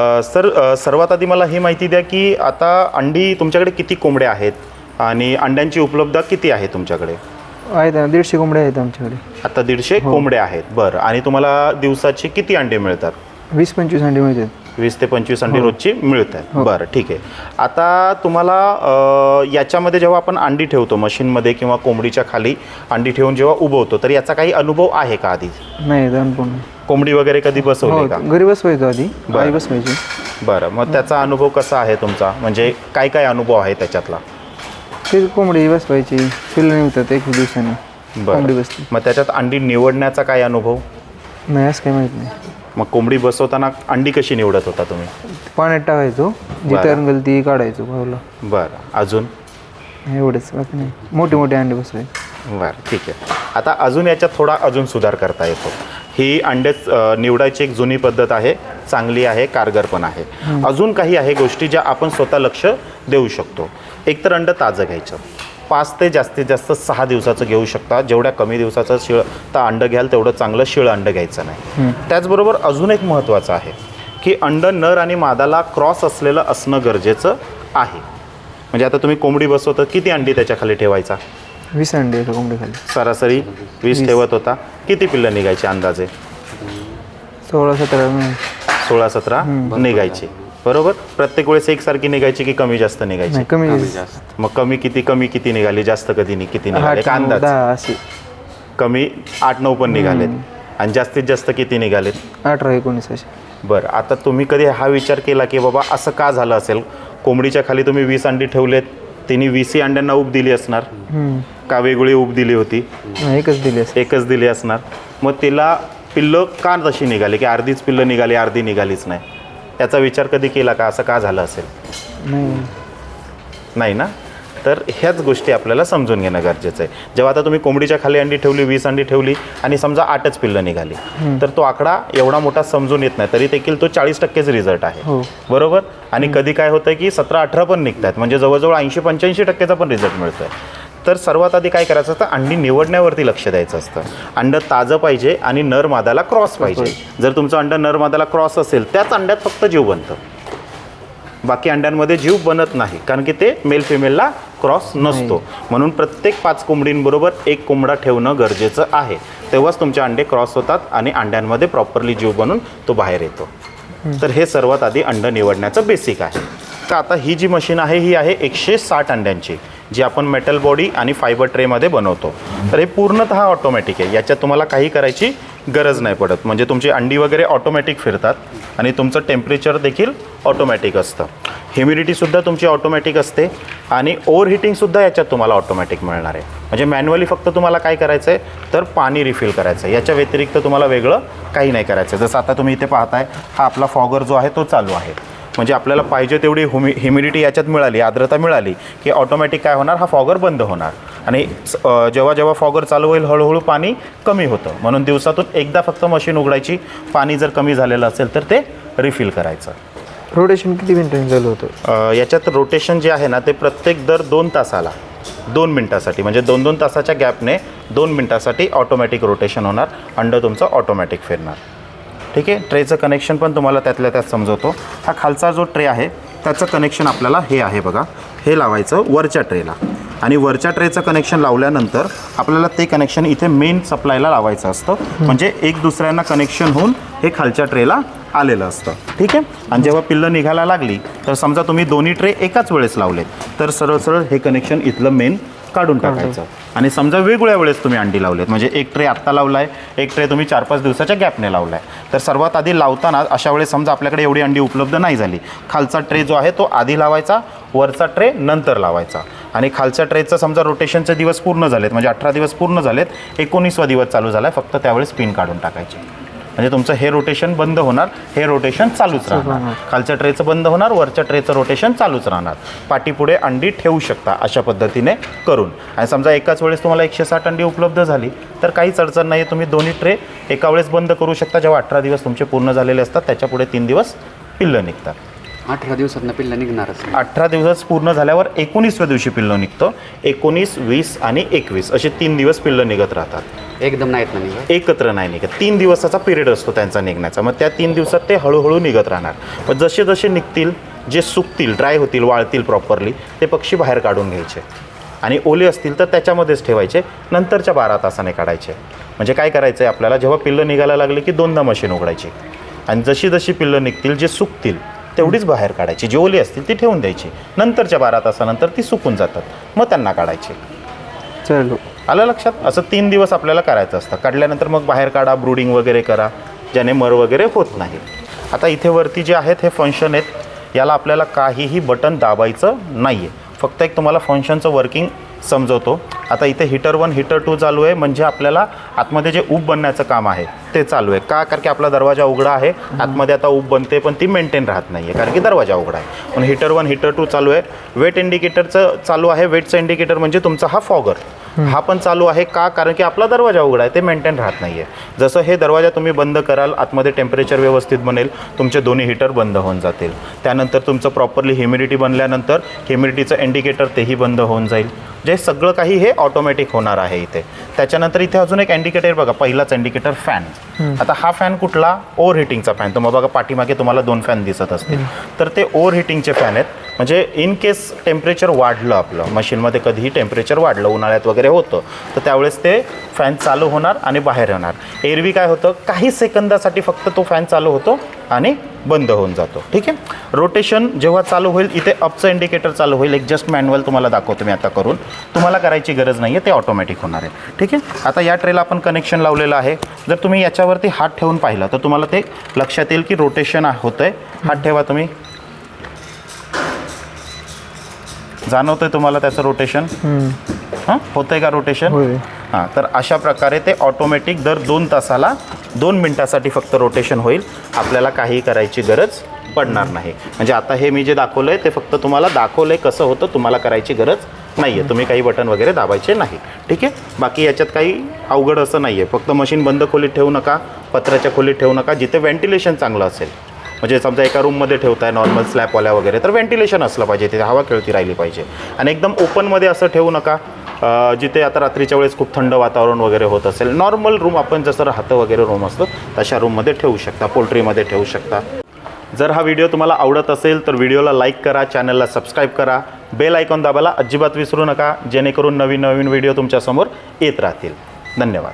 Sir सर्वात आधी मला ही माहिती द्या की आता अंडी तुमच्याकडे किती कोंबड्या आहेत? आणि अंड्यांची उपलब्धता किती आहे तुमच्याकडे? आहेत ना दीडशे कोंबड्या आहेत आमच्याकडे. आता दीडशे कोंबड्या आहेत. बरं. आणि तुम्हाला दिवसाचे किती अंडे मिळतात? वीस पंचवीस अंडी मिळतात. वीस ते पंचवीस अंडी रोजची मिळत आहेत. बरं ठीक आहे. आता तुम्हाला याच्यामध्ये जेव्हा आपण अंडी ठेवतो मशीनमध्ये किंवा कोंबडीच्या खाली अंडी ठेवून जेव्हा उभवतो तर याचा काही अनुभव आहे का आधी? नाही कोंबडी वगैरे कधी हो बसवली का? घरी बसवायचो आधी. बरं. आई बसवायची. बरं मग त्याचा अनुभव कसा आहे तुमचा? म्हणजे काय काय अनुभव आहे त्याच्यातला? ते कोंबडी बसवायची पिल्लं निघतात एक दिवसाने. कोंबडी बरं बसते मग त्याच्यात अंडी निवडण्याचा काय अनुभव? नाही असं काही माहीत नाही. मग कोंबडी बसवताना अंडी कशी निवडत होता तुम्ही? पाण्यात टाकायचो जिथे अंगल ती काढायचो भाऊला. बरं. अजून? एवढंच बाकी नाही. मोठे मोठे अंडे बसवायचे. बरं ठीक आहे. आता अजून याच्यात थोडा अजून सुधार करता येतो. ही अंडेच अ, निवडायची एक जुनी पद्धत आहे चांगली आहे कारगर पण आहे. अजून काही आहे गोष्टी ज्या आपण स्वतः लक्ष देऊ शकतो. एक तर अंड ताजं घ्यायचं. पाच ते जास्तीत जास्त सहा दिवसाचं घेऊ शकता. जेवढ्या कमी दिवसाचं शिळ तर अंड घ्याल तेवढं चांगलं शिळ अंड घ्यायचं नाही. त्याचबरोबर अजून एक महत्त्वाचं आहे की अंड नर आणि मादाला क्रॉस असलेलं असणं गरजेचं आहे. म्हणजे आता तुम्ही कोंबडी बसवता किती अंडी त्याच्याखाली ठेवायचा? वीस अंडे कोंबडी खाली. सरासरी वीस ठेवत होता. किती पिल्लं निघायची अंदाजे? सोळा सतरा. सोळा सतरा निघायची. बरोबर? प्रत्येक वेळेस एकसारखी निघायची की कमी जास्त निघायची? नाही कमी मग कमी किती कमी किती निघाली? जास्त कधी नि- किती निघाले? आठ का नऊ, अंदाज. दहा असे. कमी आठ नऊ पण निघालेत. आणि जास्तीत जास्त किती निघालेत? अठरा एकोणीस असे. बरं आता तुम्ही कधी हा विचार केला की बाबा असं का झालं असेल? कोंबडीच्या खाली तुम्ही वीस अंडी ठेवलेत तिने वीसही अंड्यांना ऊब दिली असणार. हम्म. का वेगळी ऊब दिली होती? नाही, एकच दिली असे एकच दिली असणार. मग तिला पिल्लं का तशी निघाली? की अर्धीच पिल्लं निघाली अर्धी निघालीच नाही? याचा विचार कधी केला का? असं का झालं असेल? नाही. नाही ना? तर ह्याच गोष्टी आपल्याला समजून घेणं गरजेचं आहे. जेव्हा आता तुम्ही कोंबडीच्या खाली अंडी ठेवली वीस अंडी ठेवली आणि समजा आठच पिल्लं निघाली तर तो आकडा एवढा मोठा समजून येत नाही. तरी देखील तो चाळीस टक्केच रिझल्ट आहे. हो. बरोबर? आणि कधी काय होतं की सतरा अठरा पण निघतात म्हणजे जवळजवळ ऐंशी पंच्याऐंशी टक्क्याचा पण रिझल्ट मिळतो आहे तर सर्वात आधी काय करायचं असतं? अंडी निवडण्यावरती लक्ष द्यायचं असतं. अंड ताजं पाहिजे आणि नर मादाला क्रॉस पाहिजे. जर तुमचं अंड नर मादाला क्रॉस असेल त्याच अंड्यात फक्त जीव बनतं. बाकी अंड्यांमध्ये जीव बनत नाही कारण की ते मेल फिमेलला क्रॉस नसतो. म्हणून प्रत्येक पाच कोंबडींबरोबर एक कोंबडा ठेवणं गरजेचं आहे. तेव्हाच तुमचे अंडे क्रॉस होतात आणि अंड्यांमध्ये प्रॉपरली जीव बनून तो बाहेर येतो. तर हे सर्वात आधी अंड निवडण्याचं बेसिक आहे. तर आता ही जी मशीन आहे ही आहे एकशे साठ अंड्यांची. जी आपण मेटल बॉडी आणि फायबर ट्रेमध्ये बनवतो. तर हे पूर्णतः ऑटोमॅटिक आहे. याच्यात तुम्हाला काही करायची गरज नाही पडत. म्हणजे तुमची अंडी वगैरे ऑटोमॅटिक फिरतात आणि तुमचं टेम्परेचर देखील ऑटोमॅटिक असतं. ह्युमिडिटीसुद्धा तुमची ऑटोमॅटिक असते आणि ओव्हर हिटिंगसुद्धा याच्यात तुम्हाला ऑटोमॅटिक मिळणार आहे. म्हणजे मॅन्युअली फक्त तुम्हाला काय करायचं आहे तर पाणी रिफिल करायचं आहे याच्या व्यतिरिक्त तुम्हाला वेगळं काही नाही करायचं जसं आता तुम्ही इथे पाहताय हा आपला फॉगर जो आहे तो चालू आहे. म्हणजे आपल्याला पाहिजे तेवढी हुमि ह्युमिडिटी याच्यात मिळाली आर्द्रता मिळाली की ऑटोमॅटिक काय होणार? हा फॉगर बंद होणार. आणि जेव्हा जेव्हा फॉगर चालू होईल हळूहळू पाणी कमी होतं. म्हणून दिवसातून एकदा फक्त मशीन उघडायची. पाणी जर कमी झालेलं असेल तर ते रिफिल करायचं. रोटेशन किती मिनिटांनी चालू होतं? याच्यात रोटेशन जे आहे ना ते प्रत्येक दर दोन तासाला. दोन मिनटासाठी. म्हणजे दोन दोन तासाच्या गॅपने दोन मिनटासाठी ऑटोमॅटिक रोटेशन होणार. अंड तुमचं ऑटोमॅटिक फिरणार. ठीक आहे? ट्रेचं कनेक्शन पण तुम्हाला त्यातल्या त्यात समजवतो. हा खालचा जो ट्रे आहे त्याचं कनेक्शन आपल्याला हे आहे बघा. हे लावायचं वरच्या ट्रेला. आणि वरच्या ट्रेचं कनेक्शन लावल्यानंतर आपल्याला ते कनेक्शन इथे मेन सप्लायला लावायचं असतं. म्हणजे एक दुसऱ्यांना कनेक्शन होऊन हे खालच्या ट्रेला आलेलं असतं. ठीक आहे? आणि जेव्हा पिल्लं निघायला लागली तर समजा तुम्ही दोन्ही ट्रे एकाच वेळेस लावलेत. तर सरळ सरळ हे कनेक्शन इथलं मेन काढून टाकायचं. आणि समजा वेगवेगळ्या वेळेस तुम्ही अंडी लावलेत. म्हणजे एक ट्रे आत्ता लावलाय एक ट्रे तुम्ही चार पाच दिवसाच्या गॅपने लावलाय. तर सर्वात आधी लावताना अशा वेळेस समजा आपल्याकडे एवढी अंडी उपलब्ध नाही झाली. खालचा ट्रे जो आहे तो आधी लावायचा वरचा ट्रे नंतर लावायचा. आणि खालच्या ट्रेचं समजा रोटेशनचे दिवस पूर्ण झालेत म्हणजे अठरा दिवस पूर्ण झालेत एकोणीसवा दिवस चालू झाला फक्त त्यावेळेस पिन काढून टाकायची. म्हणजे तुमचं हे रोटेशन बंद होणार हे रोटेशन चालूच राहणार. खालच्या ट्रेचं बंद होणार वरच्या ट्रेचं रोटेशन चालूच राहणार. पाठीपुढे अंडी ठेवू शकता अशा पद्धतीने करून. आणि समजा एकाच वेळेस तुम्हाला एकशे साठ अंडी उपलब्ध झाली तर काहीच अडचण नाही तुम्ही दोन्ही ट्रे एका वेळेस बंद करू शकता. जेव्हा अठरा दिवस तुमचे पूर्ण झालेले असतात त्याच्या पुढे तीन दिवस पिल्लं निघतात. अठरा दिवसातनं पिल्ला निघणारच. अठरा दिवस पूर्ण झाल्यावर एकोणीसव्या दिवशी पिल्लं निघतं. एकोणीस वीस आणि एकवीस असे तीन दिवस पिल्लं निघत राहतात. एकदम नाहीत ना निघत. एकत्र नाही निघत. तीन दिवसाचा पिरियड असतो त्यांचा निघण्याचा. मग त्या तीन दिवसात ते हळूहळू निघत राहणार. पण जसे जसे निघतील जे सुकतील ड्राय होतील वाळतील प्रॉपरली ते पक्षी बाहेर काढून घ्यायचे. आणि ओले असतील तर त्याच्यामध्येच ठेवायचे. नंतरच्या बारा तासाने काढायचे. म्हणजे काय करायचं आहे आपल्याला? जेव्हा पिल्लं निघायला लागले की दोनदा मशीन उघडायची. आणि जशी जशी पिल्लं निघतील जे सुकतील तेवढीच बाहेर काढायची. जी ओली असतील ती ठेवून द्यायची. नंतरच्या बारा तासानंतर ती सुकून जातात. मग त्यांना काढायची. चलो. आलं लक्षात? असं तीन दिवस आपल्याला करायचं असतं. काढल्यानंतर मग बाहेर काढा ब्रुडिंग वगैरे करा ज्याने मर वगैरे होत नाही. आता इथे वरती जे आहेत हे फंक्शन आहेत याला आपल्याला काहीही बटन दाबायचं नाही आहे फक्त एक तुम्हाला फंक्शनचं वर्किंग समजवतो. आता इथे हिटर वन हिटर टू चालू आहे. म्हणजे आपल्याला आतमध्ये जे ऊब बनण्याचं काम आहे ते चालू आहे. का? कारण की आपला दरवाजा उघडा आहे. आतमध्ये आता ऊब बनते पण ती मेंटेन राहत नाही आहे कारण की दरवाजा उघडा आहे. पण हिटर वन हिटर टू चालू आहे. वेट इंडिकेटरचं चालू आहे. वेटचं इंडिकेटर म्हणजे तुमचा हा फॉगर हा पण चालू आहे. का? कारण की आपला दरवाजा उघडा आहे. ते मेंटेन राहत नाही आहे जसं हे दरवाजा तुम्ही बंद कराल आतमध्ये टेम्परेचर व्यवस्थित बनेल तुमचे दोन्ही हीटर बंद होऊन जातील. त्यानंतर तुमचं प्रॉपरली ह्युमिडिटी बनल्यानंतर ह्युमिडिटीचं इंडिकेटर तेही बंद होऊन जाईल. जे सगळं काही हे ऑटोमॅटिक होणार आहे इथे. त्याच्यानंतर इथे अजून एक इंडिकेटर बघा पहिलाच इंडिकेटर फॅन आता हा फॅन कुठला? ओव्हर हिटिंगचा फॅन मग बघा पाठीमागे तुम्हाला दोन फॅन दिसत असतील. तर ते ओव्हर हिटिंगचे फॅन आहेत. म्हणजे इन केस टेम्परेचर वाढलं आपलं मशीनमध्ये कधीही टेम्परेचर वाढलं उन्हाळ्यात वगैरे होतं तर त्यावेळेस ते फॅन चालू होणार आणि बाहेर येणार. एरवी काय होतं काही सेकंदासाठी फक्त तो फॅन चालू होतो आणि बंद होऊन जातो. ठीक आहे? रोटेशन जेव्हा चालू होईल इथे अपचं इंडिकेटर चालू होईल. एक जस्ट मॅन्युअल तुम्हाला दाखवतो मी आता करून. तुम्हाला करायची गरज नाही आहे ते ऑटोमॅटिक होणार आहे. ठीक आहे? आता या ट्रेला आपण कनेक्शन लावलेलं आहे. जर तुम्ही याच्यावरती हात ठेवून पाहिला तर तुम्हाला ते लक्षात येईल की रोटेशन होतं आहे हात ठेवा तुम्ही. जाणवतंय तुम्हाला त्याचं रोटेशन हां? होतंय का रोटेशन हां तर अशा प्रकारे ते ऑटोमॅटिक दर दोन तासाला दोन मिनटासाठी फक्त रोटेशन होईल. आपल्याला काही करायची गरज पडणार नाही. म्हणजे आता हे मी जे दाखवलं आहे ते फक्त तुम्हाला दाखवलं आहे कसं होतं तुम्हाला करायची गरज नाही आहे तुम्ही काही बटन वगैरे दाबायचे नाही. ठीक आहे? बाकी याच्यात काही अवघड असं नाही आहे फक्त मशीन बंद खोलीत ठेवू नका पत्राच्या खोलीत ठेवू नका जिथे व्हेंटिलेशन चांगलं असेल. म्हणजे समजा एका रूममध्ये ठेवताय नॉर्मल स्लॅबवाल्या वगैरे तर व्हेंटिलेशन असलं पाहिजे तिथे हवा खेळती राहिली पाहिजे. आणि एकदम ओपनमध्ये असं ठेवू नका जिथे आता रात्रीच्या वेळेस खूप थंड वातावरण वगैरे होत असेल. नॉर्मल रूम आपण जसं राहतं वगैरे रूम असतं तशा रूममध्ये ठेवू शकता पोल्ट्रीमध्ये ठेवू शकता. जर हा व्हिडिओ तुम्हाला आवडत असेल तर व्हिडिओला लाईक करा चॅनलला सबस्क्राईब करा. बेल आयकॉन दाबायला अजिबात विसरू नका जेणेकरून नवीन नवीन व्हिडिओ तुमच्यासमोर येत राहतील. धन्यवाद.